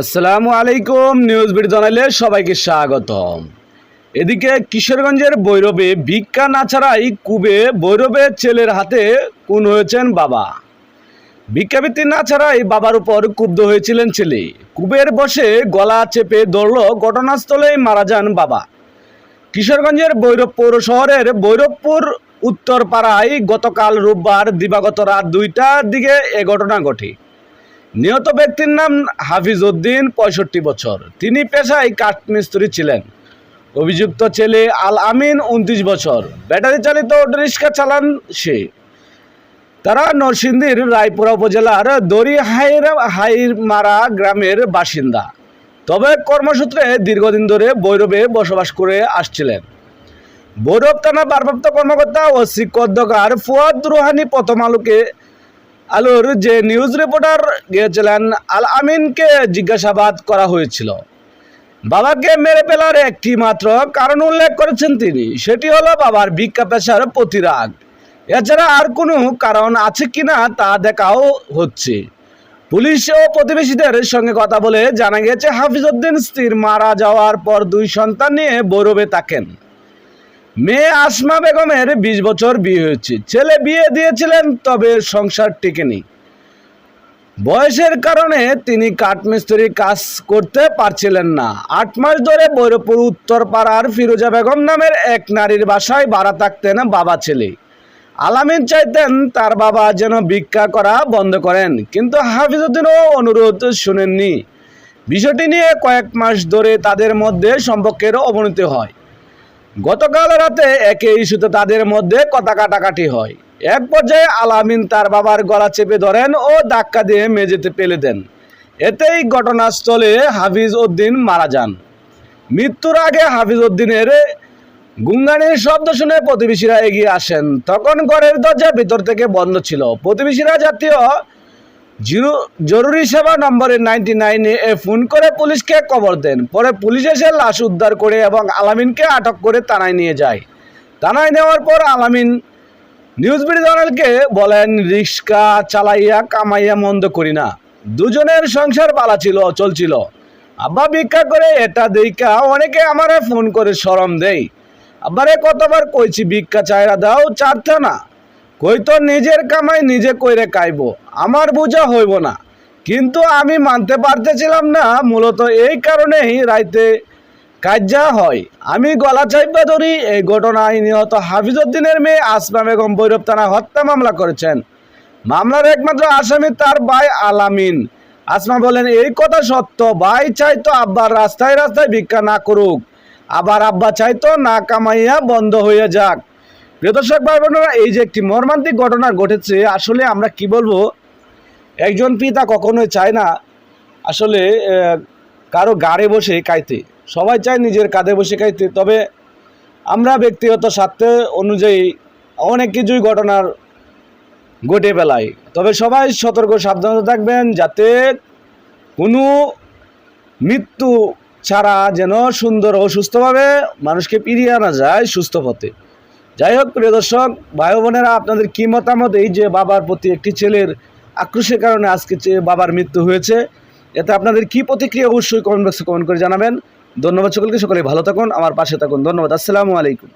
আসসালামু আলাইকুম নিউজ বিড জানাইলে সবাইকে স্বাগতম। এদিকে কিশোরগঞ্জের বৈরবে ভিক্ষা না ছাড়াই কুবে বৈরবের ছেলের হাতে খুন হয়েছেন বাবা। ভিক্ষাবৃত্তি না ছাড়াই বাবার উপর ক্ষুব্ধ হয়েছিলেন ছেলে। কুবের বসে গলা চেপে ধরল ঘটনাস্থলেই মারা যান বাবা। কিশোরগঞ্জের বৈরব পৌর শহরের বৈরবপুর উত্তরপাড়ায় গতকাল রোববার দিবাগত রাত দুইটার দিকে এ ঘটনা ঘটে। নিহত ব্যক্তির নাম হাফিজ উদ্দিন, পঁয়ষট্টি বছর। তিনি পেশায় কাঠমিস্ত্রি ছিলেন। অভিযুক্ত ছেলে আল আমিন, উনত্রিশ বছর। ব্যাটারি চালিত অটোরিক্সা চালান সে। তারা নরসিংদীর রায়পুরা উপজেলার দড়ি হাইরা হাইরমারা গ্রামের বাসিন্দা। তবে কর্মসূত্রে দীর্ঘদিন ধরে বৈরবে বসবাস করে আসছিলেন। বৈরব থানা ভারপ্রাপ্ত কর্মকর্তা ও শিক্ষকদ্যকার ফুয়াদ রুহানি প্রথম আলোকে আলোর যে নিউজ রিপোর্টার গিয়েছিলেন আল আমিনকে জিজ্ঞাসাবাদ করা হয়েছিল। বাবাকে মেরে ফেলার একটি মাত্র কারণ উল্লেখ করেছেন তিনি, সেটি হলো বাবার ভিক্ষা পেশার প্রতিরাগ। এছাড়া আর কোনো কারণ আছে কিনা তা দেখাও হচ্ছে। পুলিশ ও প্রতিবেশীদের সঙ্গে কথা বলে জানা গেছে হাফিজউদ্দিন স্ত্রীর মারা যাওয়ার পর দুই সন্তান নিয়ে বৌরবে থাকেন। মেয়ে আসমা বেগমের বিশ বছর বিয়ে হয়েছে। ছেলে বিয়ে দিয়েছিলেন, তবে সংসার টেকেনি। বয়সের কারণে তিনি কাঠমিস্ত্রি কাজ করতে পারছিলেন না। আট মাস ধরে বৈরপুর উত্তর পাড়ার ফিরোজা বেগম নামের এক নারীর বাসায় ভাড়া থাকতেন বাবা ছেলে। আলামিন চাইতেন তার বাবা যেন ভিক্ষা করা বন্ধ করেন, কিন্তু হাফিজউদ্দিনও অনুরোধ শুনেননি। বিষয়টি নিয়ে কয়েক মাস ধরে তাদের মধ্যে সম্পর্কের অবনতি হয়। গতকাল রাতে একে ইস্যুতে তাদের মধ্যে কথা কাটাকাটি হয়। এক পর্যায়ে আলামিন তার বাবার গলা চেপে ধরেন ও ধাক্কা দিয়ে মেঝেতে পেলে দেন। এতেই ঘটনাস্থলে হাফিজ উদ্দিন মারা যান। মৃত্যুর আগে হাফিজ উদ্দিনের গুঙ্গানির শব্দ শুনে প্রতিবেশীরা এগিয়ে আসেন। তখন ঘরের দরজা ভিতর থেকে বন্ধ ছিল। প্রতিবেশীরা জাতীয় জিরো জরুরি সেবা নম্বরে নাইনটি নাইনে এ ফোন করে পুলিশকে খবর দেন। পরে পুলিশ এসে লাশ উদ্ধার করে এবং আলামিনকে আটক করে থানায় নিয়ে যায়। থানায় নেওয়ার পর আলামিন নিউজ বিডিজনালকে বলেন, রিক্সা চালাইয়া, কামাইয়া মন্দ করি না। দুজনের সংসার পালা ছিল, চলছিল। আব্বা ভিক্ষা করে এটা দেইকা অনেকে আমারে ফোন করে সরম দেই আব্বারে কতবার কইছি, ভিক্ষা চাইরা দাও চারতে না কই তো নিজের কামাই নিজে কইরে খাইব আমার বোঝা হইব না। কিন্তু আমি মানতে পারতেছিলাম না, মূলত এই কারণেই রাইতে কাজা হয়। আমি গলা চাইপা ধরি, এই ঘটনায় নিহত হাফিজউদ্দিনের মেয়ে আসমা বেগম ভৈরব থানা হত্যা মামলা করেছেন। মামলার একমাত্র আসামি তার ভাই আলামিন। আসমা বলেন, এই কথা সত্য, ভাই চাইতো আব্বার রাস্তায় রাস্তায় ভিক্ষা না করুক। আবার আব্বা চাইতো না কামাইয়া বন্ধ হয়ে যাক। প্রিয় দর্শক, ভাই বোনেরা, এই যে একটি মর্মান্তিক ঘটনা ঘটেছে, আসলে আমরা কি বলব? একজন পিতা কখনোই চায় না আসলে কারও গাড়ে বসে কাইতে সবাই চায় নিজের কাঁধে বসে খাইতে, তবে আমরা ব্যক্তিগত স্বার্থে অনুযায়ী অনেক কিছুই ঘটনার ঘটে বেলায়। তবে সবাই সতর্ক, সাবধানতা থাকবেন যাতে কোনো মৃত্যু ছাড়া যেন সুন্দর ও সুস্থভাবে মানুষকে ফিরিয়ে আনা যায় সুস্থ পথে। যাই হোক, প্রিয় দর্শক, ভাই বোনেরা, আপনাদের কী মতামত? এই যে বাবার প্রতি একটি ছেলের আক্রোশের কারণে আজকে বাবার মৃত্যু হয়েছে, এতে আপনাদের কী প্রতিক্রিয়া? অবশ্যই কমেন্ট বক্সে কমেন্ট করে জানাবেন। ধন্যবাদ সকলকে। সকলে ভালো থাকুন। আমার পাশে থাকুন। ধন্যবাদ। আসসালামু আলাইকুম।